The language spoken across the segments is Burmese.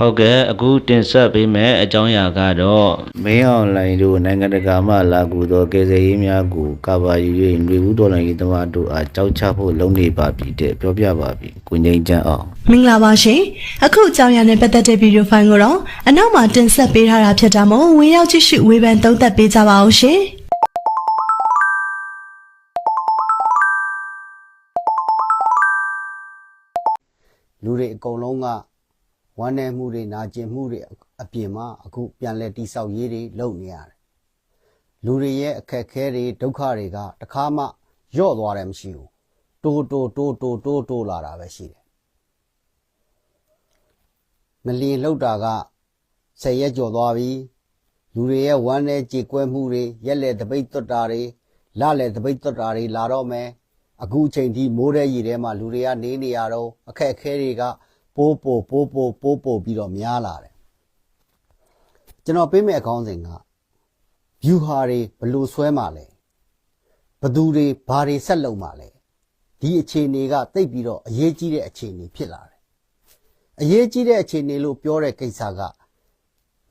ဟုတ်ကဲ့အခုတင်ဆက်ပေးမယ့်အကြောင်းအရာကတော့မင်းအွန်လိုင်းတို့နိုင်ငံတကာမှလာကူသောကယ်ဆယ်ရေးများကိုကဘာယူ၍ຫນွေဦးတော်လိုင်းရေးသမားတို့အားကြောက်ချဖို့လုပ်နေပါပြီတဲ့ပြောပြပါပြီကိုငိမ့်ချမ်းအောင်မင်္ဂလာပါရှင်အခုအကြောင်းအရာနဲ့ပတ်သက်တဲ့ဗီဒီယိုဖိုင်ကိုတော့အနောက်မှာတင်ဆက်ပေးထားတာဖြစ်တာမို့ဝင်ရောက်ကြည့်ရှုဝေဖန်သုံးသပ်ပေးကြပါအောင်ရှင်လူတွေအကုန်လုံးက ဝမ်းနည်းမှုတွေနာကျင်မှုတွေအပြင်မှာအခုပြန်လဲတိဆောက်ရေးတွေလုပ်နေရတယ်လူတွေရဲ့အခက်အခဲတွေဒုက္ခတွေကတခါမှယော့သွားတယ်မရှိဘူးတိုးတိုးတိုးတိုးတိုးတိုးလာတာပဲရှိတယ်ငလျင်လောက်တာကဆယ်ရက်ကျော်သွားပြီလူတွေရဲ့ဝမ်းနည်းကြေကွဲမှုတွေရက်လက်တပိတ်သွတ်တာတွေလလက်တပိတ်သွတ်တာတွေလာတော့မယ်အခုအချိန်ထိမိုးတဲ့ရေထဲမှာလူတွေကနေနေရတော့အခက်အခဲတွေက ပိုးပိုးပိုးပိုးပိုးပိုးပြီးတော့များလာတယ်ကျွန်တော်ပေးမယ့်အကောင်းစဉ်က view ဟာတွေဘယ်လို့ဆွဲမှာလဲဘသူတွေဘာတွေဆက်လုပ်မှာလဲဒီအခြေအနေကတိတ်ပြီးတော့အရေးကြီးတဲ့အခြေအနေဖြစ်လာတယ်အရေးကြီးတဲ့အခြေအနေလို့ပြောတဲ့ကိစ္စက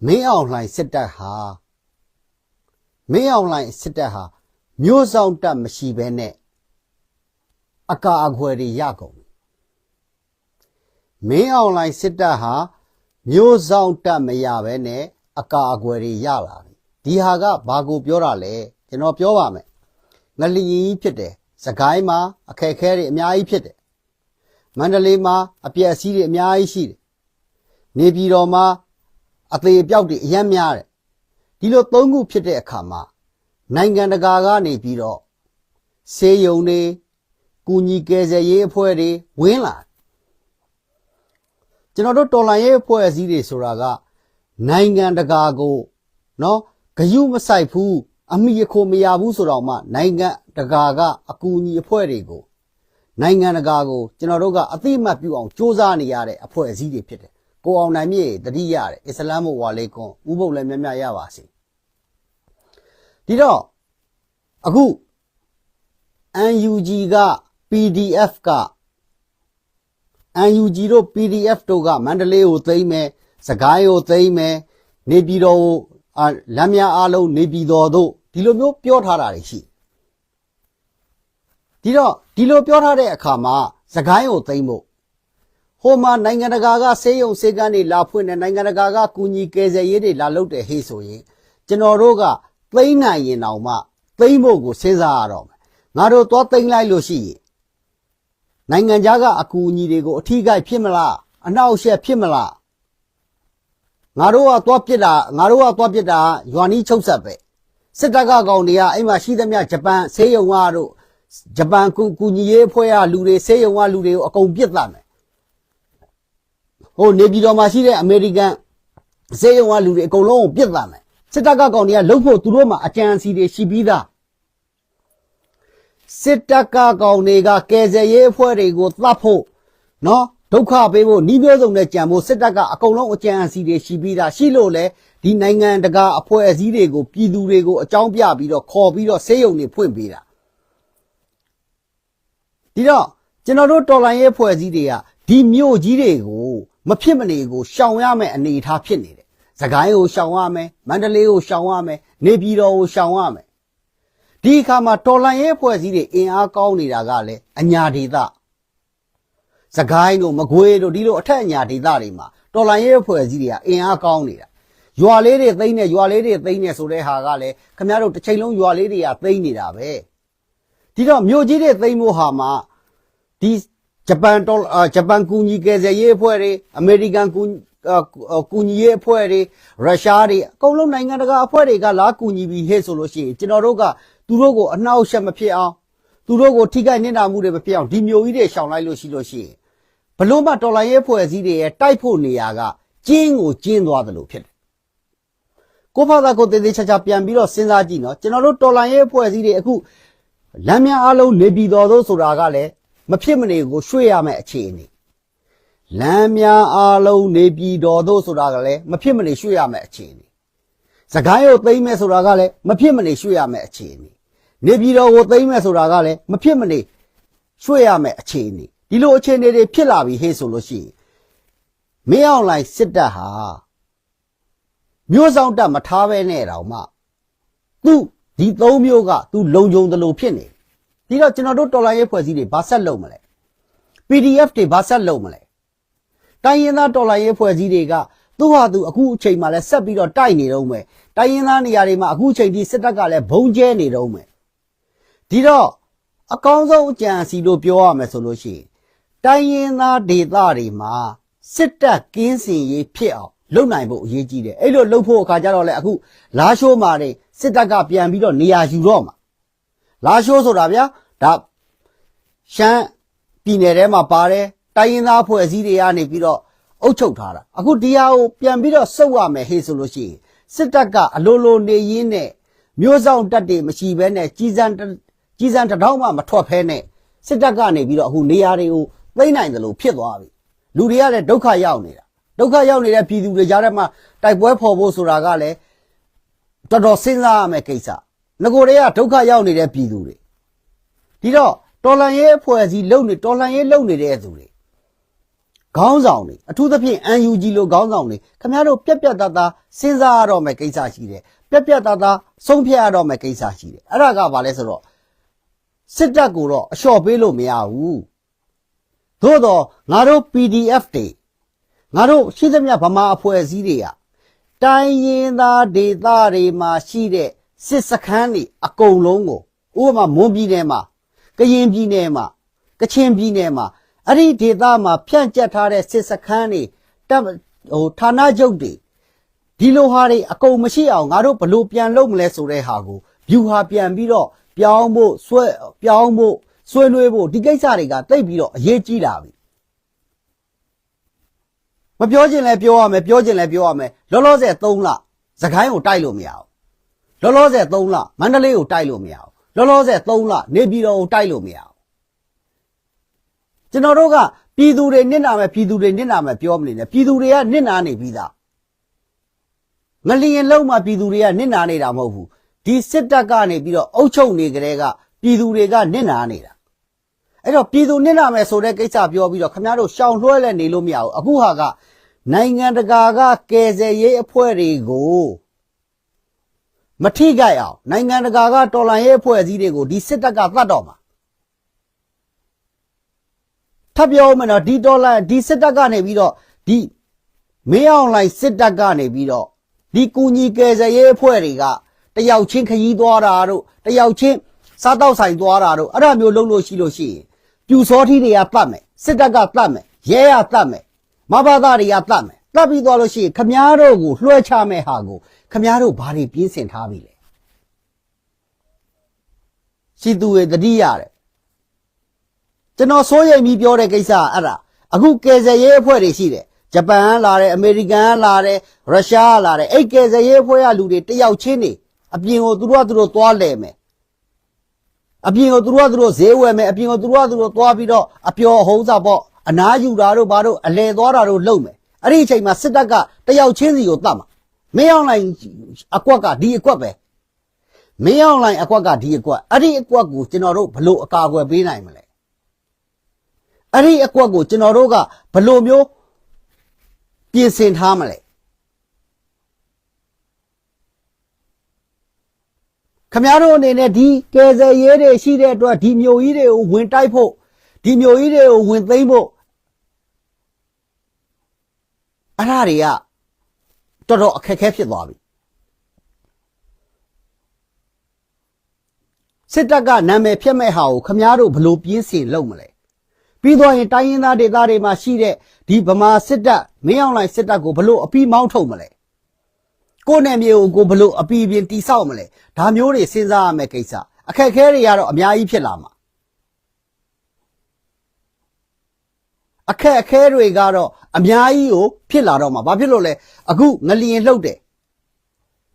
မင်းအောင်လှိုင်စစ်တပ်ဟာမင်းအောင်လှိုင်စစ်တပ်ဟာမျိုးဆောင်တပ်မရှိဘဲနဲ့အကာအကွယ်တွေရကုန်ပြီ မင်းအောင်လှိုင်စစ်တပ်ဟာမျိုးဆောင်တပ်မရဘဲနဲ့အကာအကွယ်တွေရလာပြီဒီဟာကဘာကိုပြောတာလဲကျွန်တော်ပြောပါမယ်ငလျင်ကြီးဖြစ်တယ်စကိုင်းမှာအခက်အခဲတွေအများကြီးဖြစ်တယ်မန္တလေးမှာအပြည့်အစည်းတွေအများကြီးရှိတယ်နေပြည်တော်မှာအသေးအပြောက်တွေအများများတယ်ဒီလိုသုံးခုဖြစ်တဲ့အခါမှာနိုင်ငံတကာကနေပြီးတော့စေယုံတွေကူညီကယ်ဆယ်ရေးအဖွဲ့တွေဝင်းလာတယ် ကျွန်တော်တို့တော်လှန်ရေးအဖွဲ့အစည်းတွေဆိုတာကနိုင်ငံတကာကိုနော်ဂယုမဆိုင်ဘူးအမိအခိုမရဘူးဆိုတော့မှနိုင်ငံတကာကအကူအညီအဖွဲ့တွေကိုနိုင်ငံတကာကိုကျွန်တော်တို့ကအသိအမှတ်ပြုအောင်စ조사နေရတဲ့အဖွဲ့အစည်းတွေဖြစ်တယ်ကိုအောင်နိုင်မြေတတိရတယ်အစ္စလာမ်ဝါလေကွန်ဥပုပ်လည်းမြတ်မြတ်ရပါစေဒီတော့အခု UNG က PDF က UNG တို့ PDF တို့ကမန္တလေးကိုသိမ်းမယ်စကိုင်းကိုသိမ်းမယ်နေပြည်တော်ကိုအာလမ်းများအားလုံးနေပြည်တော်တို့ဒီလိုမျိုးပြောထားတာတွေရှိဒီတော့ဒီလိုပြောထားတဲ့အခါမှာစကိုင်းကိုသိမ်းဖို့ဟိုမှာနိုင်ငံတကာကစေယုံစေကန်းတွေလာဖွင့်တယ်နိုင်ငံတကာကကူညီကယ်ဆယ်ရေးတွေလာလုပ်တယ်ဟေ့ဆိုရင်ကျွန်တော်တို့ကသိမ်းနိုင်ရင်တောင်မှသိမ်းဖို့ကိုစဉ်းစားရတော့မယ်ငါတို့သွားသိမ်းလိုက်လို့ရှိရင် နိုင်ငံခြားကအကူအညီတွေကိုအထီးကိုက်ဖြစ်မလားအနောက်အရှက်ဖြစ်မလားငါတို့ကသွားပြစ်တာငါတို့ကသွားပြစ်တာရွာနီးချုပ်ဆက်ပဲစစ်တပ်ကကောင်တွေကအဲ့မှာရှိသမျှဂျပန်ဆေးရုံကတို့ဂျပန်ကူကူညီရေးအဖွဲ့ကလူတွေဆေးရုံကလူတွေကိုအကုန်ပြစ်သမယ်ဟိုနေပြည်တော်မှာရှိတဲ့အမေရိကန်ဆေးရုံကလူတွေအကုန်လုံးကိုပြစ်သမယ်စစ်တပ်ကကောင်တွေကလှုပ်ဖို့သူတို့မှာအကြံအစီတွေရှိပြီးသား စစ်တပ်ကကောင်တွေကကယ်ဆယ်ရေးအဖွဲ့တွေကိုသတ်ဖို့နော်ဒုက္ခပေးဖို့နှီးမျိုးစုံနဲ့ကြံဖို့စစ်တပ်ကအကုန်လုံးအကြံအစီတွေရှိပြီးသားရှိလို့လေဒီနိုင်ငံတကာအဖွဲ့အစည်းတွေကိုပြည်သူတွေကိုအကြောင်းပြပြီးတော့ခေါ်ပြီးတော့ဆေးရုံတွေဖွင့်ပေးတာဒီတော့ကျွန်တော်တို့တော်လိုင်းရေးအဖွဲ့အစည်းတွေကဒီမြို့ကြီးတွေကိုမဖြစ်မနေကိုရှောင်ရမယ့်အနေအထားဖြစ်နေတယ်။စကိုင်းကိုရှောင်ရမယ်မန္တလေးကိုရှောင်ရမယ်နေပြည်တော်ကိုရှောင်ရမယ် ဒီအခါမှာတော်လန်ရဲဖွဲ့စည်းတွေအင်အားကောင်းနေတာကလည်းအညာဒေသစကိုင်းတို့မကွေးတို့ဒီလိုအထက်အညာဒေသတွေမှာတော်လန်ရဲဖွဲ့စည်းတွေကအင်အားကောင်းနေတာရွာလေးတွေသိမ့်နေရွာလေးတွေသိမ့်နေဆိုတဲ့ဟာကလည်းခမရတို့တစ်ချိန်လုံးရွာလေးတွေကသိမ့်နေတာပဲဒီတော့မြို့ကြီးတွေသိမ့်ဖို့ဟာမှာဒီဂျပန်တော်အာဂျပန်ကူညီကယ်ဆယ်ရေးအဖွဲ့တွေအမေရိကန်ကူညီအာကူညီရေးအဖွဲ့တွေရုရှားတွေအကုန်လုံးနိုင်ငံတကာအဖွဲ့တွေကလာကူညီပြီးဟဲ့ဆိုလို့ရှိရင်ကျွန်တော်တို့က သူတို့ကိုအနှောက်အယှက်မဖြစ်အောင်သူတို့ကိုထိခိုက်နစ်နာမှုတွေမဖြစ်အောင်ဒီမျိုးကြီးတွေရှောင်လိုက်လို့ရှိလို့ရှိရင်ဘလို့မှတော်လိုင်းရေးဖွဲ့စည်းတွေရဲ့တိုက်ဖို့နေရာကကျင်းကိုကျင်းသွားတယ်လို့ဖြစ်တယ်ကိုဖာသာကိုတေးသေးချာချာပြန်ပြီးတော့စဉ်းစားကြည့်နော်ကျွန်တော်တို့တော်လိုင်းရေးဖွဲ့စည်းတွေအခုလမ်းများအလုံးနေပြည်တော်တို့ဆိုတာကလည်းမဖြစ်မနေကိုရွှေ့ရမယ့်အခြေအနေလမ်းများအားလုံးနေပြည်တော်သို့ဆိုတာကလည်းမဖြစ်မနေရွှေ့ရမယ်အခြေအနေစကိုင်းကိုသိမ့်မယ်ဆိုတာကလည်းမဖြစ်မနေရွှေ့ရမယ်အခြေအနေ နေပြည်တော်ကိုသိမ့်မယ်ဆိုတာကလည်းမဖြစ်မနေရွှေ့ရမယ်အခြေအနေဒီလိုအခြေအနေတွေဖြစ်လာပြီဟေ့ဆိုလို့ရှိရင်မင်းအောင်လိုင်စစ်တပ်ဟာမျိုးဆောင်တက်မထားပဲနဲ့တောင်မှသူဒီသုံးမျိုးကသူလုံခြုံတယ်လို့ဖြစ်နေဒီတော့ကျွန်တော်တို့တော်လိုင်းရေးဖွဲ့စည်းတွေဘာဆက်လုပ်မလဲ PDF တွေဘာဆက်လုပ်မလဲတိုင်းရင်းသားတော်လိုင်းရေးဖွဲ့စည်းတွေကသူ့ဟာသူအခုအချိန်မှလည်းဆက်ပြီးတော့တိုက်နေတော့မယ်တိုင်းရင်းသားနေရာတွေမှာအခုအချိန်ဒီစစ်တပ်ကလည်းဘုံကျဲနေတော့မယ် ဒီတော့အကောင်းဆုံးအကြံစီလို့ပြောရမယ်ဆိုလို့ရှိရင်တိုင်းရင်းသားဒေသတွေမှာစစ်တပ်ကင်းစင်ရေးဖြစ်အောင်လုပ်နိုင်ဖို့အရေးကြီးတယ်အဲ့လိုလုပ်ဖို့အခါကျတော့လေအခုလာရှိုးမှာနေစစ်တပ်ကပြန်ပြီးတော့နေရာယူတော့မှာလာရှိုးဆိုတာဗျာဒါရှမ်းပြည်နယ်ထဲမှာပါတယ်တိုင်းရင်းသားဖွဲ့စည်းတွေကနေပြီးတော့အုပ်ချုပ်ထားတာအခုဒီဟာကိုပြန်ပြီးတော့စုပ်ရမယ်ဟေ့ဆိုလို့ရှိရင်စစ်တပ်ကအလိုလိုနေရင်းနဲ့မျိုးဆောင်တက်တွေမရှိဘဲနဲ့ကြီးစံတစ် ကြီးစံတစ်ထောင်မှမထွက်ဖဲနဲ့စစ်တပ်ကနေပြီးတော့အခုနေရာတွေကိုသိမ့်နိုင်တယ်လို့ဖြစ်သွားပြီလူတွေကလည်းဒုက္ခရောက်နေတာဒုက္ခရောက်နေတဲ့ပြည်သူတွေကြားထဲမှာတိုက်ပွဲဖော်ဖို့ဆိုတာကလည်းတော်တော်စဉ်းစားရမယ်ကိစ္စငကိုတွေကဒုက္ခရောက်နေတဲ့ပြည်သူတွေဒီတော့တော်လန်ရေးအဖွဲ့အစည်းလုံနေတော်လန်ရေးလုံနေတဲ့သူတွေခေါင်းဆောင်တွေအထူးသဖြင့် UNG လို့ခေါင်းဆောင်တွေခင်ဗျားတို့ပြက်ပြက်သားသားစဉ်းစားရတော့မယ်ကိစ္စရှိတယ်ပြက်ပြက်သားသားဆုံးဖြတ်ရတော့မယ်ကိစ္စရှိတယ်အဲ့ဒါကဘာလဲဆိုတော့ စစ်တပ်ကိုတော့အလျှော့ပေးလို့မရဘူးသို့တော့ငါတို့ PDF တွေငါတို့ရှိသမျှဗမာအဖွဲ့အစည်းတွေကတိုင်းရင်းသားဒေသတွေမှာရှိတဲ့စစ်စခန်းတွေအကုန်လုံးကိုဥပမာမွန်ပြည်နယ်မှာကရင်ပြည်နယ်မှာကချင်ပြည်နယ်မှာအဲ့ဒီဒေသမှာဖြန့်ကျက်ထားတဲ့စစ်စခန်းတွေတပ်ဟိုဌာနချုပ်တွေဒီလိုဟာတွေအကုန်မရှိအောင်ငါတို့ဘလို့ပြန်လုပ်မလဲဆိုတဲ့ဟာကို view ဟာပြန်ပြီးတော့ ပြောင်းဖို့ဆွဲပြောင်းဖို့ဆွေးနွေးဖို့ဒီကိစ္စတွေကတိတ်ပြီးတော့အရေးကြီးလာပြီမပြောချင်လဲပြောရမယ်ပြောချင်လဲပြောရမယ်လောလောဆယ်3လစကိုင်းကိုတိုက်လို့မရဘူးလောလောဆယ်3လမန္တလေးကိုတိုက်လို့မရဘူးလောလောဆယ်3လနေပြည်တော်ကိုတိုက်လို့မရဘူးကျွန်တော်တို့ကပြည်သူတွေနစ်နာမယ်ပြည်သူတွေနစ်နာမယ်ပြောမနေနဲ့ပြည်သူတွေကနစ်နာနေပြီးသားငလျင်လုံးမှာပြည်သူတွေကနစ်နာနေတာမဟုတ်ဘူး ဒီစစ်တပ်ကနေပြီးတော့အုပ်ချုပ်နေကြတဲ့ကပြည်သူတွေကနစ်နာနေတာအဲ့တော့ပြည်သူနစ်နာမယ်ဆိုတဲ့ကိစ္စပြောပြီးတော့ခင်ဗျားတို့ရှောင်လွှဲလဲနေလို့မရဘူးအခုဟာကနိုင်ငံတကာကကယ်ဆယ်ရေးအဖွဲ့တွေကိုမထိကြိုက်အောင်နိုင်ငံတကာကတော်လန်ရေးအဖွဲ့အစည်းတွေကိုဒီစစ်တပ်ကသတ်တော့မှာထပ်ပြောမယ်နော်ဒီတော်လန်ဒီစစ်တပ်ကနေပြီးတော့ဒီမင်းအောင်လိုင်စစ်တပ်ကနေပြီးတော့ဒီကူညီကယ်ဆယ်ရေးအဖွဲ့တွေက တယောက်ချင်းခရီးသွားတာတို့တယောက်ချင်းစားတော့ဆိုင်သွားတာတို့အဲ့ဒါမျိုးလုပ်လို့ရှိလို့ရှိရင်ပြူစောထီးတွေကတတ်မယ်စစ်တပ်ကတတ်မယ်ရဲရတတ်မယ်မဘာသာတွေကတတ်မယ်တတ်ပြီးသွားလို့ရှိရင်ခမားတို့ကိုလွှဲချမဲ့ဟာကိုခမားတို့ဘာတွေပြင်းစင်ထားပြီလဲစီသူရဲ့တတိရတယ်ကျွန်တော်စိုးရိမ်ပြီးပြောတဲ့ကိစ္စကအဲ့ဒါအခုကယ်ဆယ်ရေးအဖွဲ့တွေရှိတယ်ဂျပန်ကလာတယ်အမေရိကန်ကလာတယ်ရုရှားကလာတယ်အဲ့ကယ်ဆယ်ရေးအဖွဲ့ကလူတွေတယောက်ချင်းနေ အပြင်ကိုသူတို့ကသူတို့သွားလဲမယ်အပြင်ကိုသူတို့ကသူတို့ဈေးဝယ်မယ်အပြင်ကိုသူတို့ကသူတို့သွားပြီးတော့အပျော်ဟုံးစားပေါ့အနားယူတာတို့ဘာတို့အလဲသွားတာတို့လုပ်မယ်အဲ့ဒီအချိန်မှာစစ်တပ်ကတယောက်ချင်းစီကိုတတ်မှာမင်းအောင်လိုင်အကွက်ကဒီအကွက်ပဲမင်းအောင်လိုင်အကွက်ကဒီအကွက်အဲ့ဒီအကွက်ကိုကျွန်တော်တို့ဘလို့အကာအကွယ်ပေးနိုင်မလဲအဲ့ဒီအကွက်ကိုကျွန်တော်တို့ကဘလို့မျိုးပြင်ဆင်ထားမလဲ ခမားတို့အနေနဲ့ဒီကယ်ဆယ်ရေးတွေရှိတဲ့အတွက်ဒီမျိုးကြီးတွေကိုဝင်တိုက်ဖို့ဒီမျိုးကြီးတွေကိုဝင်သိမ်းဖို့အဲ့ဒါတွေကတော်တော်အခက်အခဲဖြစ်သွားပြီစစ်တပ်ကနာမည်ဖြတ်မဲ့ဟာကိုခမားတို့ဘလို့ပြင်းစင်လုပ်မလဲပြီးတော့ရင်တိုင်းရင်းသားဒေသတွေမှာရှိတဲ့ဒီဗမာစစ်တပ်မင်းအောင်လှိုင်စစ်တပ်ကိုဘလို့အပြီးမောင်းထုတ်မလဲ ကိုယ်နဲ့မြေကိုကိုဘလို့အပီးပြင်းတိဆောက်မလဲဒါမျိုးတွေစဉ်းစားရမယ့်ကိစ္စအခက်အခဲတွေကတော့အများကြီးဖြစ်လာမှာအခက်အခဲတွေကတော့အများကြီးကိုဖြစ်လာတော့မှာဘာဖြစ်လို့လဲအခုငလျင်လှုပ်တယ်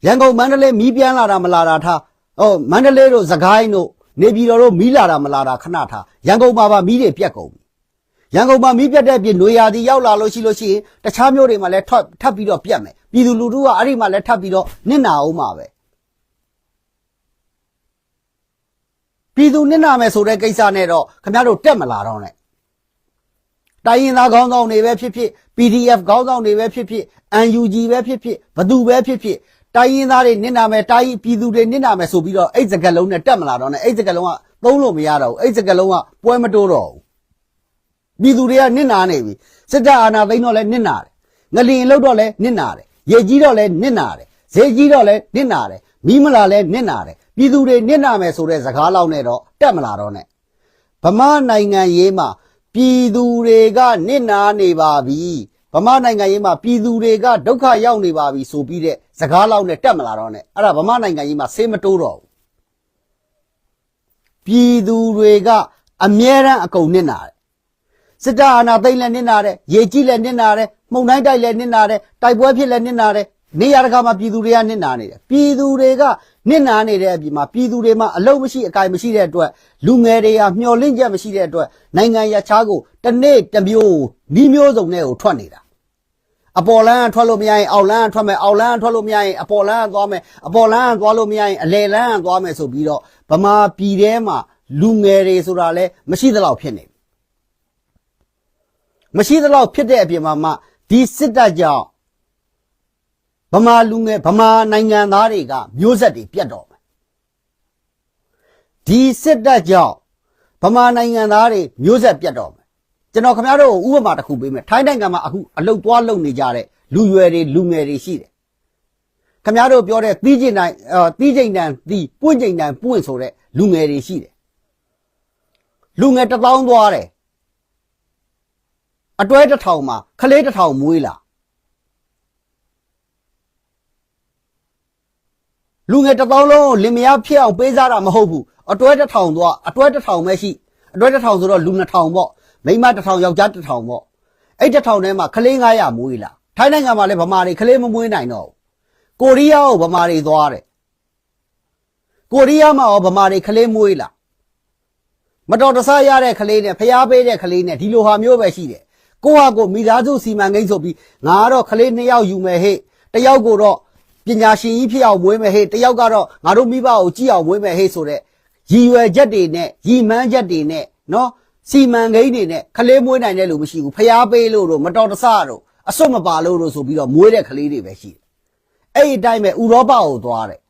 ရန်ကုန်မန္တလေးမီးပြန်လာတာမလာတာထားဟောမန္တလေးတို့စကိုင်းတို့နေပြည်တော်တို့မီးလာတာမလာတာခဏထားရန်ကုန်မှာပါမီးတွေပြက်ကုန်ပြီ ရန်ကုန်မှာမီးပြတ်တဲ့အပြင်ຫນွေရာသီရောက်လာလို့ရှိလို့ရှိရင်တခြားမြို့တွေမှာလည်းထပ်ထပ်ပြီးတော့ပြတ်မယ်ပြည်သူလူထုကအဲ့ဒီမှာလည်းထပ်ပြီးတော့နစ်နာအောင်မှာပဲပြည်သူနစ်နာမယ်ဆိုတဲ့ကိစ္စနဲ့တော့ခင်ဗျားတို့တက်မလာတော့နဲ့တိုင်းရင်သားခေါင်းဆောင်တွေပဲဖြစ်ဖြစ် PDF ခေါင်းဆောင်တွေပဲဖြစ်ဖြစ် UNG ပဲဖြစ်ဖြစ်ဘသူပဲဖြစ်ဖြစ်တိုင်းရင်သားတွေနစ်နာမယ်တိုင်းပြည်သူတွေနစ်နာမယ်ဆိုပြီးတော့အဲ့စကလုံးနဲ့တက်မလာတော့နဲ့အဲ့စကလုံးကသုံးလို့မရတော့ဘူးအဲ့စကလုံးကပွဲမတိုးတော့ဘူး ပြည်သူတွေကနစ်နာနေပြီစစ်တပ်အာဏာသိမ်းတော့လဲနစ်နာတယ်ငလျင်လောက်တော့လဲနစ်နာတယ်ရေကြီးတော့လဲနစ်နာတယ်ဈေးကြီးတော့လဲနစ်နာတယ်မီးမလာလဲနစ်နာတယ်ပြည်သူတွေနစ်နာမယ်ဆိုတဲ့စကားလောက်နဲ့တော့တက်မလာတော့နဲ့ဗမာနိုင်ငံရေးမှာပြည်သူတွေကနစ်နာနေပါပြီဗမာနိုင်ငံရေးမှာပြည်သူတွေကဒုက္ခရောက်နေပါပြီဆိုပြီးတဲ့စကားလောက်နဲ့တက်မလာတော့နဲ့အဲ့ဒါဗမာနိုင်ငံရေးမှာဆေးမတိုးတော့ဘူးပြည်သူတွေကအမြဲတမ်းအကုန်နစ်နာတယ် စစ်တပ်အာဏာသိမ်းလည်းနစ်နာတယ်ရေကြီးလည်းနစ်နာတယ်မှုန်တိုင်းတိုက်လည်းနစ်နာတယ်တိုက်ပွဲဖြစ်လည်းနစ်နာတယ်နေရာတကာမှာပြည်သူတွေကနစ်နာနေတယ်ပြည်သူတွေကနစ်နာနေတဲ့အပြင်မှာပြည်သူတွေမှာအလုံးမရှိအကင်မရှိတဲ့အတွက်လူငယ်တွေကမျောလင့်ချက်မရှိတဲ့အတွက်နိုင်ငံရခြားကိုတစ်နေ့တစ်မျိုးဤမျိုးစုံနဲ့ကိုထွက်နေတာအပေါ်လန်းကထွက်လို့မရရင်အောက်လန်းကထွက်မယ်အောက်လန်းကထွက်လို့မရရင်အပေါ်လန်းကသွားမယ်အပေါ်လန်းကသွားလို့မရရင်အလယ်လန်းကသွားမယ်ဆိုပြီးတော့ဗမာပြည်ထဲမှာလူငယ်တွေဆိုတာလည်းမရှိသလောက်ဖြစ်နေပြီ မရှိသလောက်ဖြစ်တဲ့အပြင်မှာမှဒီစစ်တပ်ကြောင့်ဗမာလူငယ်ဗမာနိုင်ငံသားတွေကမျိုးဆက်တွေပြတ်တော့မယ်ဒီစစ်တပ်ကြောင့်ဗမာနိုင်ငံသားတွေမျိုးဆက်ပြတ်တော့မယ်ကျွန်တော်ခင်ဗျားတို့ကိုဥပမာတစ်ခုပေးမယ်ထိုင်းနိုင်ငံမှာအခုအလုတ်သွားလုံနေကြတဲ့လူရွယ်တွေလူငယ်တွေရှိတယ်ခင်ဗျားတို့ပြောတဲ့တီးကျင်တိုင်းအာတီးကျင်တန်တီးပွင့်ကျင်တန်ပွင့်ဆိုတဲ့လူငယ်တွေရှိတယ်လူငယ်တစ်သောင်းသွားတယ် အတွဲတစ်ထောင်မှာခလေးတစ်ထောင်မွေးလာလူငယ်တစ်သောင်းလုံးကိုလင်မယားဖြစ်အောင်ပေးစားတာမဟုတ်ဘူးအတွဲတစ်ထောင်တော့အတွဲတစ်ထောင်ပဲရှိအတွဲတစ်ထောင်ဆိုတော့လူနှစ်ထောင်ပေါ့မိန်းမတစ်ထောင်ယောက်ျားတစ်ထောင်ပေါ့အဲ့တစ်ထောင်ထဲမှာခလေး900မွေးလာထိုင်းနိုင်ငံမှာလည်းဗမာတွေခလေးမမွေးနိုင်တော့ဘူးကိုရီးယားကိုဗမာတွေသွားတယ်ကိုရီးယားမှာရောဗမာတွေခလေးမွေးလာမတော်တဆရတဲ့ကလေးနဲ့ဖျားပေးတဲ့ကလေးနဲ့ဒီလိုဟာမျိုးပဲရှိတယ်။ ကိုဟာကိုမိသားစုစီမံကိန်းဆိုပြီးငါကတော့ကလေးနှစ်ယောက်ယူမယ်ဟဲ့။တစ်ယောက်ကိုတော့ပညာရှင်ကြီးဖြစ်အောင်မွေးမယ်ဟဲ့။တစ်ယောက်ကတော့ငါတို့မိဘကိုကြည့်အောင်မွေးမယ်ဟဲ့ဆိုတဲ့ရည်ရွယ်ချက်တွေနဲ့ရည်မှန်းချက်တွေနဲ့နော်စီမံကိန်းတွေနဲ့ကလေးမွေးနိုင်တဲ့လူမရှိဘူး။ဖျားပေးလို့တော့မတော်တဆတော့အစွတ်မပါလို့တော့ဆိုပြီးတော့မွေးတဲ့ကလေးတွေပဲရှိတယ်။အဲ့ဒီအတိုင်းပဲဥရောပကိုသွားတယ်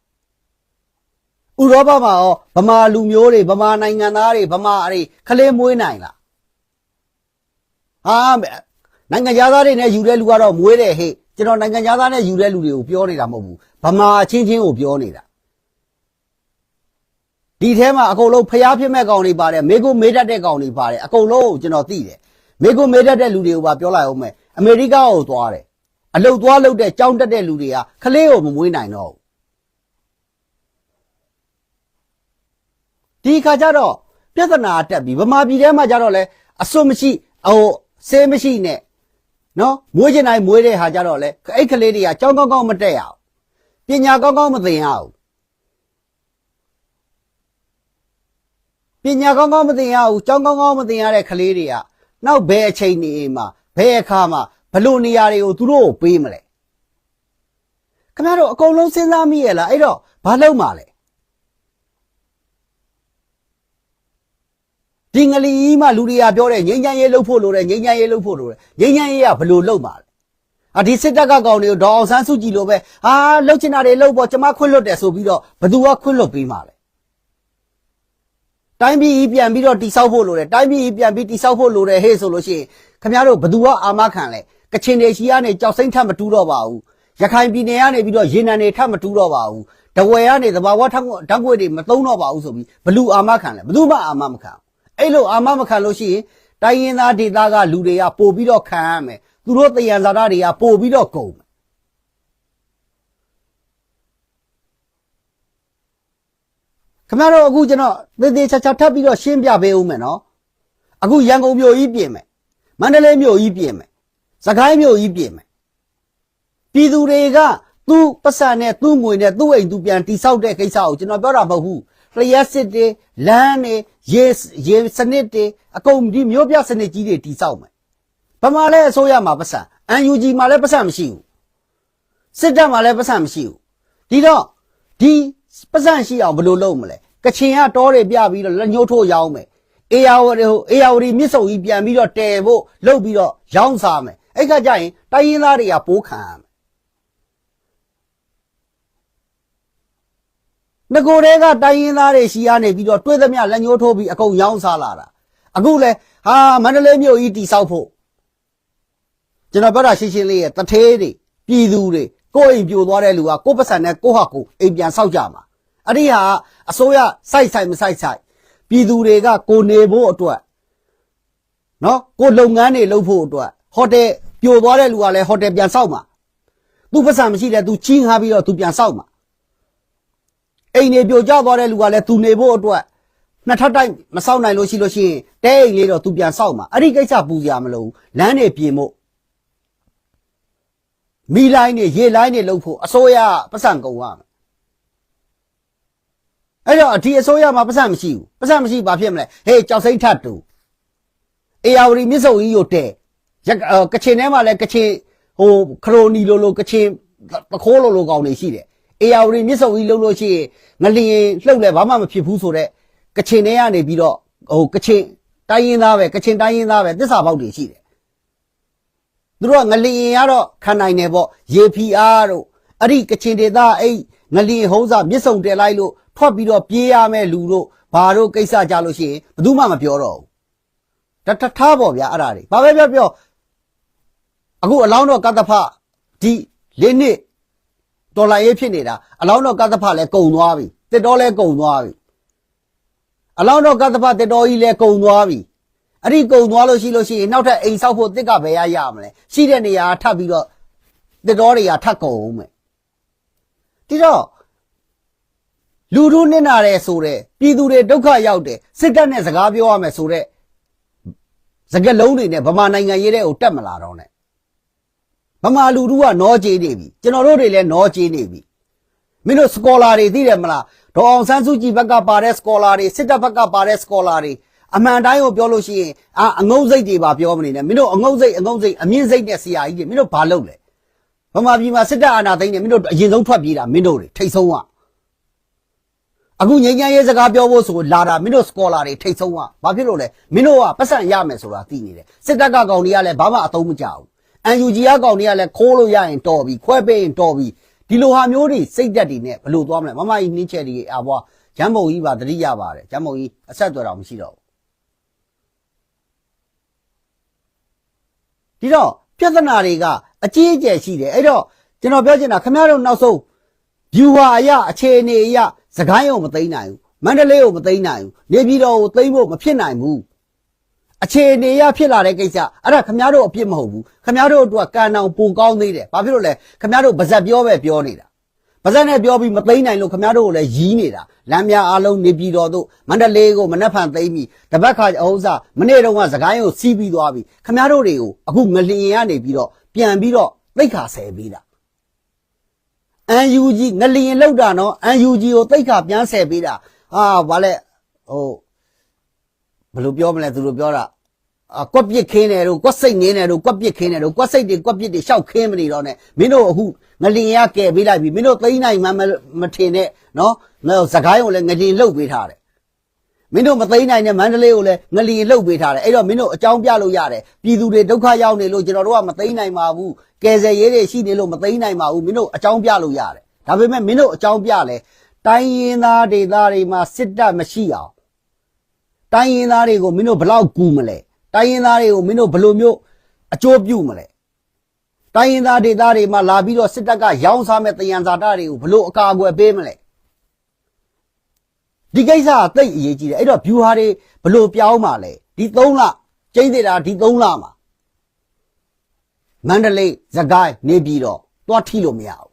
ဥရောပမှာရောဗမာလူမျိုးတွေဗမာနိုင်ငံသားတွေဗမာတွေခလေးမွေးနိုင်လား ဟာနိုင်ငံသားတွေနဲ့ယူတဲ့လူကတော့မွေးတယ်ဟေ့ကျွန်တော်နိုင်ငံသားနဲ့ယူတဲ့လူတွေကိုပြောနေတာမဟုတ်ဘူးဗမာအချင်းချင်းကိုပြောနေတာဒီထဲမှာအကုန်လုံးဖျားဖြစ်မဲ့ကောင်တွေပါတယ်မေကိုမေးတတ်တဲ့ကောင်တွေပါတယ်အကုန်လုံးကိုကျွန်တော်သိတယ်မေကိုမေးတတ်တဲ့လူတွေကိုပါပြောလိုက်အောင်မယ်အမေရိကကိုသွားတယ်အလုတ်သွားလုတ်တဲ့ကြောင်းတက်တဲ့လူတွေကခလေးကိုမမွေးနိုင်တော့ဘူးဒီခါကျတော့ပြဿနာတက်ပြီဗမာပြည်ထဲမှာကျတော့လဲအစွတ်မရှိဟို ဆေးမရှိနဲ့နော်မွေးချင်တိုင်းမွေးတဲ့ဟာကျတော့လဲအဲ့ကလေးတွေကကြောင်းကောင်းကောင်းမတက်ရအောင်ပညာကောင်းကောင်းမသင်ရအောင်ပညာကောင်းကောင်းမသင်ရအောင်ကြောင်းကောင်းကောင်းမသင်ရတဲ့ကလေးတွေကနောက်ဘယ်အချိန်နေမှာဘယ်အခါမှာဘလို့နေရာတွေကိုသူတို့ကိုပေးမလဲခင်ဗျားတို့အကုန်လုံးစဉ်းစားမိရဲ့လားအဲ့တော့ဘာလုပ်မှာလဲ ဒီငလီကြီးမှလူတွေကပြောတယ်ငိမ့်ချမ်းရေးလှုပ်ဖို့လိုတယ်ငိမ့်ချမ်းရေးလှုပ်ဖို့လိုတယ်ငိမ့်ချမ်းရေးကဘယ်လိုလှုပ်မှာလဲအာဒီစစ်တပ်ကကောင်တွေကိုဒေါ်အောင်ဆန်းစုကြည်လိုပဲဟာလှုပ်ချင်တာတွေလှုပ်ပေါ့ကျမခွင့်လွတ်တယ်ဆိုပြီးတော့ဘသူကခွင့်လွတ်ပေးမှာလဲတိုင်းပြည်ကြီးပြန်ပြီးတော့တိဆောက်ဖို့လိုတယ်တိုင်းပြည်ကြီးပြန်ပြီးတိဆောက်ဖို့လိုတယ်ဟေ့ဆိုလို့ရှိရင်ခင်ဗျားတို့ဘသူကအာမခံလဲကချင်တွေရှိကနေကြောက်စိမ့်ထပ်မတူးတော့ပါဘူးရခိုင်ပြည်နယ်ကနေပြီးတော့ရေနံတွေထပ်မတူးတော့ပါဘူးတဝယ်ကနေသဘာဝထက်ဓာတ်ခွေတွေမသုံးတော့ပါဘူးဆိုပြီးဘလူအာမခံလဲဘသူမှအာမမခံဘူး အဲ့လိုအာမမခံလို့ရှိရင်တိုင်းရင်းသားဒေသကလူတွေကပို့ပြီးတော့ခံရမယ်သူတို့တယံဇာတာတွေကပို့ပြီးတော့ကုန်မယ်ခင်ဗျားတို့အခုကျွန်တော်သေသေးချာချာထပ်ပြီးတော့ရှင်းပြပေးဦးမယ်နော်အခုရန်ကုန်မြို့ကြီးပြင်မယ်မန္တလေးမြို့ကြီးပြင်မယ်စကိုင်းမြို့ကြီးပြင်မယ်ပြည်သူတွေကသူ့ပတ်စံနဲ့သူ့ငွေနဲ့သူ့အိမ်သူပြန်တိဆောက်တဲ့ကိစ္စကိုကျွန်တော်ပြောတာမဟုတ်ဘူးလျှက်စစ်တွေလမ်းတွေ ရေရေစနစ်တွေအကုန်ဒီမျိုးပြစနစ်ကြီးတွေတိစောက်မယ်ဗမာလည်းအစိုးရမှာပတ်စံ UNG မှာလည်းပတ်စံမရှိဘူးစစ်တပ်မှာလည်းပတ်စံမရှိဘူးဒီတော့ဒီပတ်စံရှိအောင်ဘယ်လိုလုပ်မလဲကချင်ကတောတွေပြပြီးတော့လက်ညှိုးထိုးရောင်းမယ်အေယာဝတီဟိုအေယာဝတီမြစ်စုံကြီးပြန်ပြီးတော့တဲဖို့လှုပ်ပြီးတော့ရောင်းစားမယ်အဲ့ခါကျရင်တိုင်းရင်းသားတွေကပိုးခံရမယ် ငကိုတဲကတိုင်းရင်းသားတွေရှီကနေပြီးတော့တွေးသမျှလက်ညှိုးထိုးပြီးအကုန်ရောင်းစားလာတာအခုလဲဟာမန္တလေးမြို့ကြီးတိဆောက်ဖို့ကျွန်တော်ပြောတာရှင်းရှင်းလေးရဲ့တထေးတွေပြည်သူတွေကိုယ့်အိမ်ပြိုသွားတဲ့လူကကိုယ့်ပတ်စံနဲ့ကိုယ့်ဟာကိုယ်အိမ်ပြန်ဆောက်ကြမှာအဲ့ဒီဟာအစိုးရစိုက်ဆိုင်မစိုက်ဆိုင်ပြည်သူတွေကကိုနေဖို့အတွက်နော်ကိုလုပ်ငန်းတွေလုပ်ဖို့အတွက်ဟိုတယ်ပြိုသွားတဲ့လူကလည်းဟိုတယ်ပြန်ဆောက်မှာသူပတ်စံမရှိတဲ့သူချင်းခါပြီးတော့သူပြန်ဆောက်မှာ အိမ်နေပြိုကျသွားတဲ့လူကလည်းသူနေဖို့အတွက်နှစ်ထပ်တိုက်မဆောက်နိုင်လို့ရှိလို့ရှိရင်တဲအိမ်လေးတော့သူပြန်ဆောက်မှာအဲ့ဒီကိစ္စပူကြမလို့လမ်းတွေပြင်ဖို့မီလိုင်းတွေရေလိုင်းတွေလုပ်ဖို့အစိုးရပတ်စံကုန်ရမယ်အဲ့တော့ဒီအစိုးရမှာပတ်စံမရှိဘူးပတ်စံမရှိဘာဖြစ်မလဲဟေးကြောက်စိမ့်ထတ်တူအေယာဝတီမြစ်စုံကြီးကိုတဲရက်ကကချင်ထဲမှာလည်းကချင်ဟိုခရိုနီလိုလိုကချင်ပခိုးလိုလိုကောင်တွေရှိတယ် အေယာဝတီမြစ်စုံကြီးလှုပ်လို့ရှိရင်ငလျင်လှုပ်လဲဘာမှမဖြစ်ဘူးဆိုတော့ကချင်တွေကနေပြီးတော့ဟိုကချင်တိုင်းရင်းသားပဲကချင်တိုင်းရင်းသားပဲတစ္ဆာပေါက်တွေရှိတယ်သူတို့ကငလျင်ကတော့ခံနိုင်တယ်ပေါ့ရေဖီအားတို့အဲ့ဒီကချင်ဒေသအဲ့ငလျင်ဟုံးစားမြစ်စုံတယ်လိုက်လို့ထွက်ပြီးတော့ပြေးရမယ်လူတို့ဘာတို့ကိစ္စကြလို့ရှိရင်ဘယ်သူမှမပြောတော့ဘူးတတထားပေါ့ဗျာအဲ့ဒါတွေဘာပဲပြောပြောအခုအလောင်းတော်ကတ္တဖဒီလေးနှစ် ဒေါ်လာရေးဖြစ်နေတာအလောင်းတော်ကသဖလည်းကုံသွားပြီတစ်တော်လည်းကုံသွားပြီအလောင်းတော်ကသဖတစ်တော်ကြီးလည်းကုံသွားပြီအဲ့ဒီကုံသွားလို့ရှိလို့ရှိရင်နောက်ထပ်အိမ်ဆောက်ဖို့တစ်ကဘယ်ရရမလဲရှိတဲ့နေရာထပ်ပြီးတော့တစ်တော်တွေကထပ်ကုံအောင်မယ်ဒီတော့လူတို့နစ်နာတယ်ဆိုတဲ့ပြည်သူတွေဒုက္ခရောက်တယ်စစ်တပ်နဲ့စကားပြောရမယ်ဆိုတဲ့စကလုံးတွေနဲ့ဗမာနိုင်ငံရေးတဲ့ကိုတက်မလာတော့နဲ့ ဗမာလူတို့ကနောကြေးနေပြီကျွန်တော်တို့တွေလည်းနောကြေးနေပြီမင်းတို့စကောလာတွေသိတယ်မလားဒေါ်အောင်ဆန်းစုကြည်ဘက်ကပါတဲ့စကောလာတွေစစ်တပ်ဘက်ကပါတဲ့စကောလာတွေအမှန်တိုင်းကိုပြောလို့ရှိရင်အာအငုံစိတ်တွေပါပြောမနေနဲ့မင်းတို့အငုံစိတ်အငုံစိတ်အမြင့်စိတ်နဲ့ဆရာကြီးတွေမင်းတို့ဘာလုပ်လဲဗမာပြည်မှာစစ်တပ်အာဏာသိမ်းနေမင်းတို့အရင်ဆုံးထွက်ပြေးတာမင်းတို့တွေထိတ်ဆုံးကအခုငိမ့်ငိုင်းရေးစကားပြောဖို့ဆိုလာတာမင်းတို့စကောလာတွေထိတ်ဆုံးကဘာဖြစ်လို့လဲမင်းတို့ကပတ်စံရမယ်ဆိုတာသိနေတယ်စစ်တပ်ကကောင်တွေကလည်းဘာမှအသုံးမကျဘူး UNG ကကောင်တွေကလည်းခိုးလို့ရရင်တော်ပြီခွဲပေးရင်တော်ပြီဒီလိုဟာမျိုးတွေစိတ်သက်တွေနဲ့ဘယ်လိုသွားမလဲမမကြီးနှင်းချက်တွေအာဘွားဂျမ်းမုံကြီးပါတတိရပါတယ်ဂျမ်းမုံကြီးအဆက်အသွယ်တော်မရှိတော့ဘူးဒီတော့ပြဿနာတွေကအကြီးအကျယ်ရှိတယ်အဲ့တော့ကျွန်တော်ပြောချင်တာခင်ဗျားတို့နောက်ဆုံး viewer အရအခြေအနေအရစကိုင်းရုံမသိမ်းနိုင်ဘူးမန္တလေးကိုမသိမ်းနိုင်ဘူးနေပြည်တော်ကိုသိမ်းဖို့မဖြစ်နိုင်ဘူး အခြေအနေရဖြစ်လာတဲ့ကိစ္စအဲ့ဒါခမည်းတော်အပြစ်မဟုတ်ဘူးခမည်းတော်တို့ကကံတောင်ပူကောင်းသေးတယ်ဘာဖြစ်လို့လဲခမည်းတော်ဗဇက်ပြောပဲပြောနေတာဗဇက်နဲ့ပြောပြီးမသိမ့်နိုင်လို့ခမည်းတော်ကိုလည်းရီးနေတာလမ်းများအားလုံးနေပြည်တော်တို့မန္တလေးကိုမနှက်ဖန်သိမ့်ပြီးတပတ်ခါအဟုတ်စားမနေ့တုန်းကစကိုင်းကိုစီးပြီးသွားပြီခမည်းတော်တွေကိုအခုငလျင်ကနေပြီးတော့ပြန်ပြီးတော့သိတ်ခါဆယ်ပေးတာ UNG ငလျင်လောက်တာနော် UNG ကိုသိတ်ခါပြန်ဆယ်ပေးတာဟာဘာလဲဟို ဘယ်လိုပြောမလဲသူတို့ပြောတာအကွက်ပစ်ခင်းတယ်တို့ကွက်စိတ်ငင်းတယ်တို့ကွက်ပစ်ခင်းတယ်တို့ကွက်စိတ်တွေကွက်ပစ်တွေရှောက်ခင်းမနေတော့နဲ့မင်းတို့အခုငလင်ရကဲပေးလိုက်ပြီမင်းတို့သိန်းနိုင်မှမမထင်နဲ့နော်ငါစကိုင်းကိုလည်းငလင်လှုပ်ပေးထားတယ်မင်းတို့မသိန်းနိုင်နဲ့မန္တလေးကိုလည်းငလင်လှုပ်ပေးထားတယ်အဲ့တော့မင်းတို့အကြောင်းပြလို့ရတယ်ပြည်သူတွေဒုက္ခရောက်နေလို့ကျွန်တော်တို့ကမသိန်းနိုင်ပါဘူးကယ်ဆယ်ရေးတွေရှိနေလို့မသိန်းနိုင်ပါဘူးမင်းတို့အကြောင်းပြလို့ရတယ်ဒါပေမဲ့မင်းတို့အကြောင်းပြလဲတိုင်းရင်းသားဒေသတွေမှာစစ်တပ်မရှိအောင် တိုင်းရင်းသားတွေကိုမင်းတို့ဘလောက်ကူမလဲတိုင်းရင်းသားတွေကိုမင်းတို့ဘယ်လိုမျိုးအကျိုးပြုမလဲတိုင်းရင်းသားဒေသတွေမှာလာပြီးတော့စစ်တပ်ကရောင်းစားမဲ့တယံဇာတာတွေကိုဘယ်လိုအကာအကွယ်ပေးမလဲဒီကိစ္စကတိတ်အရေးကြီးတယ်အဲ့တော့ view ဟာတွေဘယ်လိုပြောင်းมาလဲဒီ3လကျိန်းသေးတာဒီ3လမှာမန္တလေးစကိုင်းနေပြည်တော်တွားထိလို့မရဘူး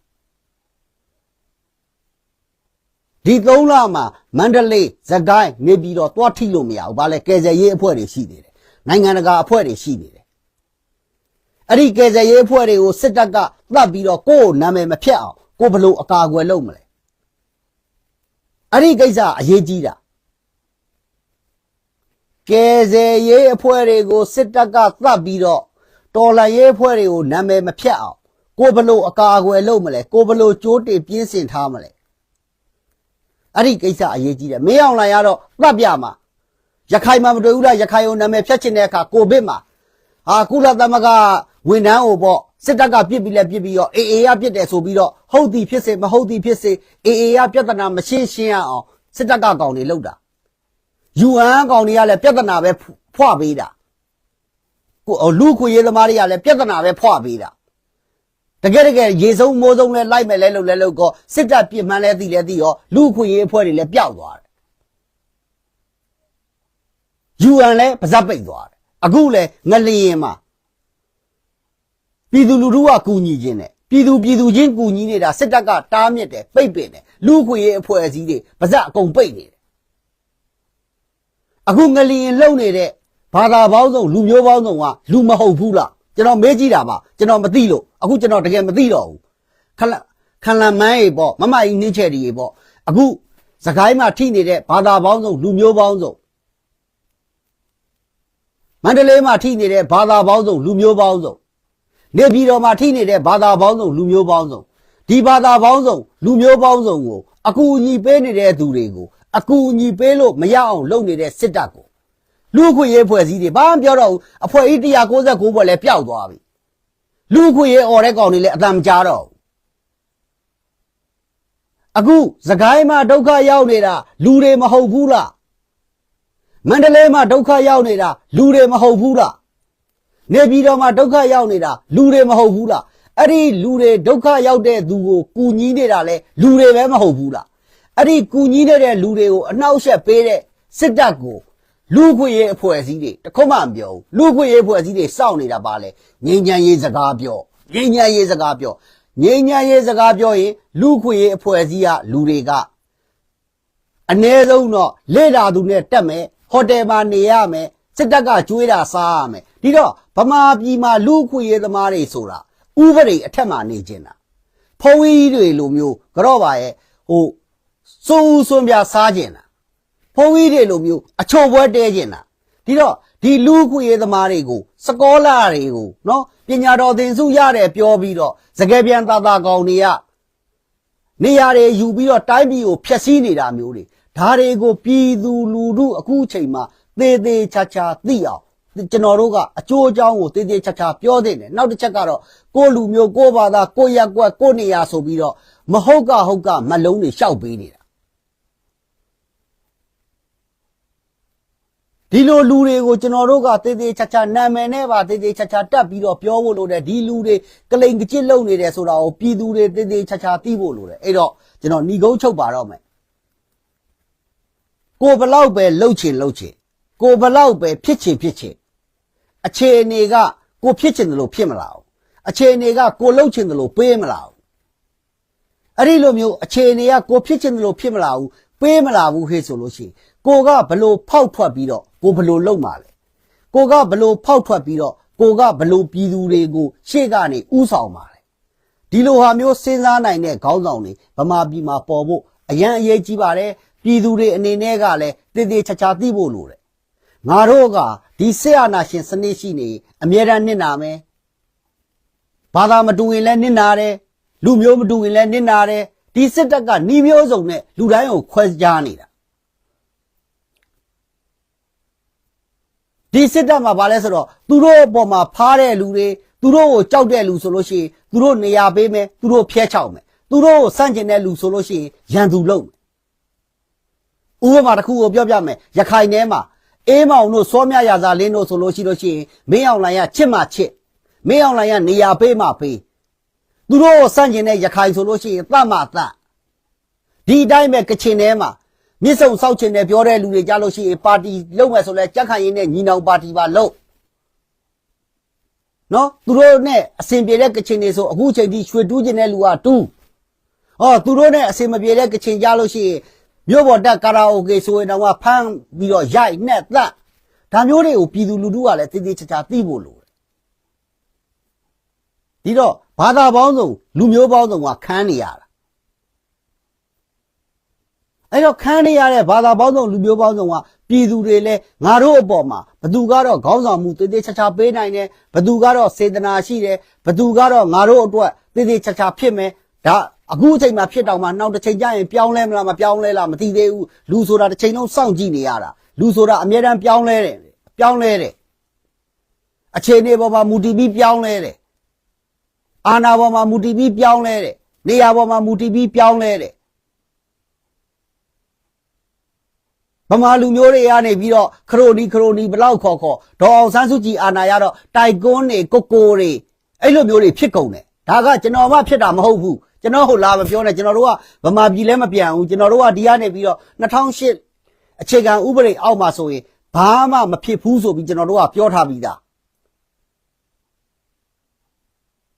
ဒီ၃လမှာမန္တလေးသကိုင်းနေပြီးတော့တွားထိလို့မရဘူး။ဘာလဲကယ်ဆယ်ရေးအဖွဲ့တွေရှိနေတယ်။နိုင်ငံတကာအဖွဲ့တွေရှိနေတယ်။အဲ့ဒီကယ်ဆယ်ရေးအဖွဲ့တွေကိုစစ်တပ်ကသတ်ပြီးတော့ကိုယ့်ကိုနာမည်မဖြတ်အောင်ကိုယ်ဘလို့အကာအကွယ်လုပ်မလဲ။အဲ့ဒီကိစ္စအရေးကြီးတာကယ်ဆယ်ရေးအဖွဲ့တွေကိုစစ်တပ်ကသတ်ပြီးတော့တော်လှန်ရေးအဖွဲ့တွေကိုနာမည်မဖြတ်အောင်ကိုဘလို့အကာအကွယ်လုပ်မလဲကိုဘလို့ကြိုးတင်ပြင်းစင်ထားမလဲ အဲ့ဒီကိစ္စအရေးကြီးတယ်မင်းအောင်လှိုင်ကတော့သတ်ပြမှာရခိုင်မှာမတွေ့ဘူးလားရခိုင်ကိုနာမည်ဖြတ်ချင်တဲ့အခါကိုဗစ်မှာဟာကုလသမဂ္ဂဝန်ထမ်းကိုပေါ့စစ်တပ်ကပြစ်ပြီးလဲပြစ်ပြီးတော့အေအေရပြစ်တယ်ဆိုပြီးတော့ဟုတ်သည်ဖြစ်စေမဟုတ်သည်ဖြစ်စေအေအေရပြဿနာမရှင်းရှင်းရအောင်စစ်တပ်ကကောင်တွေလောက်တာ UN ကောင်တွေကလည်းပြဿနာပဲဖွာပေးတာကိုအော်လူခွေရေးသမားတွေကလည်းပြဿနာပဲဖွာပေးတာ တကယ်တကယ်ရေဆုံးမိုးဆုံးလဲလိုက်မယ်လဲလို့လဲလို့ကောစစ်တပ်ပြစ်မှန်းလဲသိလဲသိရောလူခွေရေးအဖွဲ့တွေလည်းပျောက်သွားတယ် UN လည်းပါဇက်ပိတ်သွားတယ်အခုလဲငလျင်မှာပြည်သူလူထုကကူညီခြင်းနဲ့ပြည်သူပြည်သူချင်းကူညီနေတာစစ်တပ်ကတားမြစ်တယ်ပိတ်ပင်တယ်လူခွေရေးအဖွဲ့အစည်းတွေပါဇက်အကုန်ပိတ်နေတယ်အခုငလျင်လုံနေတဲ့ဘာသာပေါင်းစုံလူမျိုးပေါင်းစုံကလူမဟုတ်ဘူးလား ကျွန်တော်မေးကြည့်တာပါကျွန်တော်မသိလို့အခုကျွန်တော်တကယ်မသိတော့ဘူးခလခလန်မန်းရေပေါ့မမကြီးနှင်းချက်တွေရေပေါ့အခုစကိုင်းမှာထိနေတဲ့ဘာသာပေါင်းစုံလူမျိုးပေါင်းစုံမန္တလေးမှာထိနေတဲ့ဘာသာပေါင်းစုံလူမျိုးပေါင်းစုံနေပြည်တော်မှာထိနေတဲ့ဘာသာပေါင်းစုံလူမျိုးပေါင်းစုံဒီဘာသာပေါင်းစုံလူမျိုးပေါင်းစုံကိုအကူအညီပေးနေတဲ့သူတွေကိုအကူအညီပေးလို့မရအောင်လုပ်နေတဲ့စစ်တပ်ကို လူ့အခွင့်ရေးဖွဲ့စည်းတွေဘာမှပြောတော့ဘူးအဖွဲ့အစည်း169ဘွယ်လဲပျောက်သွားပြီလူ့အခွင့်ရေးអော်တဲ့ကောင်တွေလည်းအတန်မကြားတော့ဘူးအခုသခိုင်းမှာဒုက္ခရောက်နေတာလူတွေမဟုတ်ဘူးလားမန္တလေးမှာဒုက္ခရောက်နေတာလူတွေမဟုတ်ဘူးလားနေပြည်တော်မှာဒုက္ခရောက်နေတာလူတွေမဟုတ်ဘူးလားအဲ့ဒီလူတွေဒုက္ခရောက်တဲ့သူကိုကူညီနေတာလဲလူတွေပဲမဟုတ်ဘူးလားအဲ့ဒီကူညီနေတဲ့လူတွေကိုအနှောက်အယှက်ပေးတဲ့စစ်တပ်ကို လူခွေရေးအဖွဲ့အစည်းတွေတခုမှမပြောဘူးလူခွေရေးအဖွဲ့အစည်းတွေစောင့်နေတာပါလေငြိမ်းချမ်းရေးစကားပြောငြိမ်းချမ်းရေးစကားပြောငြိမ်းချမ်းရေးစကားပြောရင်လူခွေရေးအဖွဲ့အစည်းကလူတွေကအ ਨੇ ဆုံးတော့လေ့လာသူနဲ့တက်မယ်ဟိုတယ်မှာနေရမယ်စစ်တပ်ကကျွေးတာစားရမယ်ဒီတော့ဗမာပြည်မှာလူခွေရေးသမားတွေဆိုတာဥပဒေအထက်မှာနေကျင်တာဖုံးကြီးတွေလိုမျိုးကြော့ပါရဲ့ဟိုစိုးဦးစွန်းပြစားကျင်တာ ဖုံးကြီးတွေလိုမျိုးအချို့ဘွဲတဲကျင်တာဒီတော့ဒီလူခွေရေးသမားတွေကိုစကောလာတွေကိုနော်ပညာတော်သင်စုရတယ်ပြောပြီးတော့စကယ်ပြန်သားသားကောင်တွေကနေရာတွေယူပြီးတော့တိုင်းပြည်ကိုဖျက်ဆီးနေတာမျိုးတွေဒါတွေကိုပြည်သူလူထုအခုအချိန်မှာသေသေးချာချာသိအောင်ကျွန်တော်တို့ကအကျိုးအကြောင်းကိုသေသေးချာချာပြောသင့်တယ်နောက်တစ်ချက်ကတော့ကိုယ့်လူမျိုးကိုယ့်ဘာသာကိုယ့်ရက်ကွက်ကိုယ့်နေရာဆိုပြီးတော့မဟုတ်ကဟုတ်ကမလုံးတွေရှောက်ပေးနေတာ ဒီလိုလူတွေကိုကျွန်တော်တို့ကသေသေးချာချာနာမည်နဲ့ပါသေသေးချာချာတက်ပြီးတော့ပြောဖို့လိုတယ်ဒီလူတွေကလိန်ကကြစ်လုံနေတယ်ဆိုတာကိုပြည်သူတွေသေသေးချာချာသိဖို့လိုတယ်အဲ့တော့ကျွန်တော်ညီကုန်းချုပ်ပါတော့မယ်ကိုဘလောက်ပဲလှုပ်ချင်လှုပ်ချင်ကိုဘလောက်ပဲဖြစ်ချင်ဖြစ်ချင်အခြေအနေကကိုဖြစ်ချင်တယ်လို့ဖြစ်မလာဘူးအခြေအနေကကိုလှုပ်ချင်တယ်လို့ပေးမလာဘူးအဲ့ဒီလိုမျိုးအခြေအနေကကိုဖြစ်ချင်တယ်လို့ဖြစ်မလာဘူးပေးမလာဘူးဟဲ့ဆိုလို့ရှိရင် ကိုကဘလို့ဖောက်ထွက်ပြီးတော့ကိုဘလို့လုံမှာလဲကိုကဘလို့ဖောက်ထွက်ပြီးတော့ကိုကဘလို့ပြည်သူတွေကိုရှေ့ကနေဥဆောင်မှာလဲဒီလိုဟာမျိုးစဉ်းစားနိုင်တဲ့ခေါင်းဆောင်တွေဗမာပြည်မှာပေါ်ဖို့အရန်အရေးကြီးပါတယ်ပြည်သူတွေအနေနဲ့ကလည်းတည်တည်ချာချာသိဖို့လိုတယ်ငါတို့ကဒီဆေအာနာရှင်စနစ်ရှိနေအမြဲတမ်းနစ်နာမယ်ဘာသာမတူရင်လည်းနစ်နာတယ်လူမျိုးမတူရင်လည်းနစ်နာတယ်ဒီစစ်တပ်ကနှီးမျိုးစုံနဲ့လူတိုင်းကိုခွဲခြားနေတာ ဒီစစ်တပ်မှာဗာလဲဆိုတော့သူတို့အပေါ်မှာဖားတဲ့လူတွေသူတို့ကိုကြောက်တဲ့လူဆိုလို့ရှိရင်သူတို့နေရာပေးမယ်သူတို့ဖျက်ချောက်မယ်သူတို့ကိုစန့်ကျင်တဲ့လူဆိုလို့ရှိရင်ရန်သူလုပ်မယ်ဥပမာတစ်ခုကိုပြောပြမယ်ရခိုင်ထဲမှာအေးမောင်တို့စောမြရာဇာလင်းတို့ဆိုလို့ရှိလို့ရှိရင်မင်းအောင်လိုင်ကချစ်မှချစ်မင်းအောင်လိုင်ကနေရာပေးမှပေးသူတို့ကိုစန့်ကျင်တဲ့ရခိုင်ဆိုလို့ရှိရင်တတ်မှတတ်ဒီအတိုင်းပဲကချင်ထဲမှာ မြစ်ဆုံစောက်ချင်တယ်ပြောတဲ့လူတွေကြားလို့ရှိရင်ပါတီလုပ်မယ်ဆိုလဲကြက်ခိုင်ရင်းနဲ့ညီနောင်ပါတီပါလုပ်နော်သူတို့နဲ့အစဉ်ပြေတဲ့ကချင်တွေဆိုအခုချိန်ထိရွှေတူးကျင်တဲ့လူကတူးဟောသူတို့နဲ့အစဉ်မပြေတဲ့ကချင်ကြလို့ရှိရင်မြို့ပေါ်တက်ကာရာအိုကေဆိုရင်တော့ဖမ်းပြီးတော့ရိုက်နဲ့သတ်ဒါမျိုးတွေကိုပြည်သူလူထုကလည်းတည်တည်ချာချာသိဖို့လိုတယ်ဒီတော့ဘာသာပေါင်းစုံလူမျိုးပေါင်းစုံကခန်းနေရတာ အဲ့တော့ခန်းနေရတဲ့ဘာသာပေါင်းစုံလူမျိုးပေါင်းစုံကပြည်သူတွေလည်းငါတို့အပေါ်မှာဘသူကတော့ခေါင်းဆောင်မှုတည်တည်ချာချာပေးနိုင်တယ်ဘသူကတော့စေတနာရှိတယ်ဘသူကတော့ငါတို့အတွက်တည်တည်ချာချာဖြစ်မယ်ဒါအခုအချိန်မှာဖြစ်တော့မှနောက်တစ်ချိန်ကျရင်ပြောင်းလဲမလားမပြောင်းလဲလားမသိသေးဘူးလူဆိုတာတစ်ချိန်လုံးစောင့်ကြည့်နေရတာလူဆိုတာအမြဲတမ်းပြောင်းလဲတယ်ပြောင်းလဲတယ်အခြေအနေပေါ်မှာမူတည်ပြီးပြောင်းလဲတယ်အာဏာပေါ်မှာမူတည်ပြီးပြောင်းလဲတယ်နေရာပေါ်မှာမူတည်ပြီးပြောင်းလဲတယ် ဗမာလူမျိုးတွေကနေပြီးတော့ခရိုနီခရိုနီဘလောက်ခေါ်ခေါ်ဒေါ်အောင်ဆန်းစုကြည်အာဏာရတော့တိုက်ကွန်းတွေကိုကိုတွေအဲ့လိုမျိုးတွေဖြစ်ကုန်တယ်ဒါကကျွန်တော်မှဖြစ်တာမဟုတ်ဘူးကျွန်တော်ဟိုလာမပြောနဲ့ကျွန်တော်တို့ကဗမာပြည်လည်းမပြန်ဘူးကျွန်တော်တို့ကဒီကနေပြီးတော့2008အခြေခံဥပဒေအောက်မှာဆိုရင်ဘာမှမဖြစ်ဘူးဆိုပြီးကျွန်တော်တို့ကပြောထားပြီးသား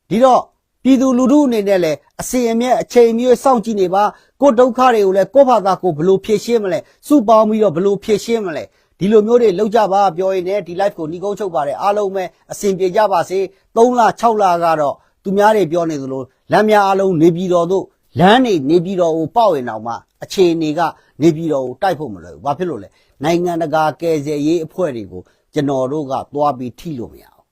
ဒီတော့ ပြည်သူလူထုအနေနဲ့လည်းအစီအမြဲအချိန်မျိုးစောင့်ကြည့်နေပါကိုယ်ဒုက္ခတွေကိုလည်းကိုယ့်ဘာသာကိုယ်ဘယ်လိုဖြေရှင်းမလဲစုပေါင်းပြီးတော့ဘယ်လိုဖြေရှင်းမလဲဒီလိုမျိုးတွေလောက်ကြပါပြောရင်လည်းဒီ live ကိုညီကုန်းချုပ်ပါတယ်အားလုံးပဲအစဉ်ပြေကြပါစေ3လ6လကတော့သူများတွေပြောနေသလိုလမ်းများအားလုံးနေပြည်တော်တို့လမ်းနေနေပြည်တော်ကိုပေါက်ရင်တော့မှအခြေအနေကနေပြည်တော်ကိုတိုက်ဖို့မလွယ်ဘူးဘာဖြစ်လို့လဲနိုင်ငံတကာကယ်ဆယ်ရေးအဖွဲ့တွေကိုကျွန်တော်တို့ကသွားပြီးထိလို့မရအောင်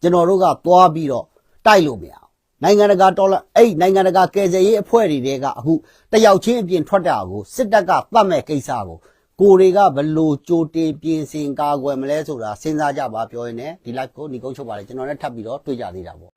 ကျွန်တော်တို့ကသွားပြီးတော့တိုက်လို့မရအောင် နိုင်ငံတကာဒေါ်လာအဲ့နိုင်ငံတကာကယ်ဆယ်ရေးအဖွဲ့တွေတဲကအခုတယောက်ချင်းအပြင်ထွက်တာကိုစစ်တပ်ကသတ်မဲ့ကိစ္စကိုကိုတွေကဘလို့ကြိုတင်ပြင်ဆင်ကာကွယ်မလဲဆိုတာစဉ်းစားကြပါပြောရင်လည်းဒီ live ကိုညီကုန်းချုပ်ပါလေကျွန်တော်လည်းထပ်ပြီးတော့တွေ့ကြသေးတာပေါ့